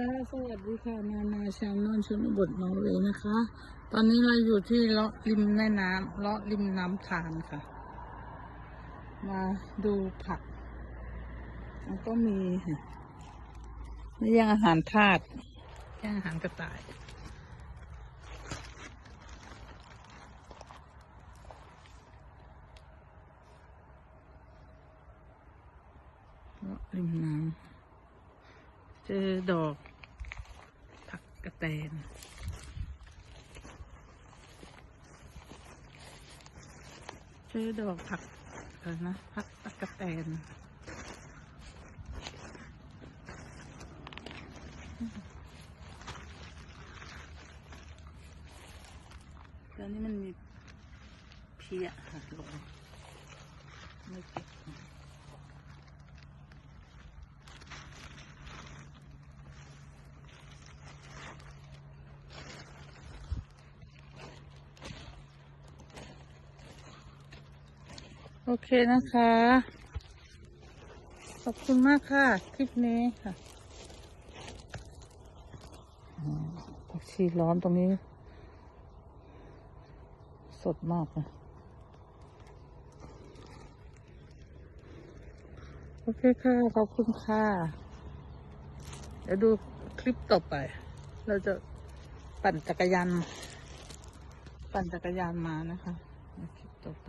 ค่ะ สวัสดีค่ะ นานาชาวนอนชนบทนอร์เวย์นะคะ ตอนนี้เราอยู่ที่เลาะริมแม่น้ำเลาะริมน้ำทานค่ะ มาดูผัก แล้วก็มีนี่ยังอาหารทาสยังอาหารกระต่ายเลาะริมน้ำเจอดอก กระแตนเจอดอกผักอะไรนะผักตะกะแตนตอนนี้มันมีเพียหักลงไม่เก็บ โอเคนะคะ ขอบคุณมากค่ะ คลิปนี้ค่ะผักชีร้อนตรงนี้ สดมากเลยโอเคค่ะ ขอบคุณค่ะ เดี๋ยวดูคลิปต่อไป เราจะปั่นจักรยาน ปั่นจักรยานมานะคะ คลิปต่อไป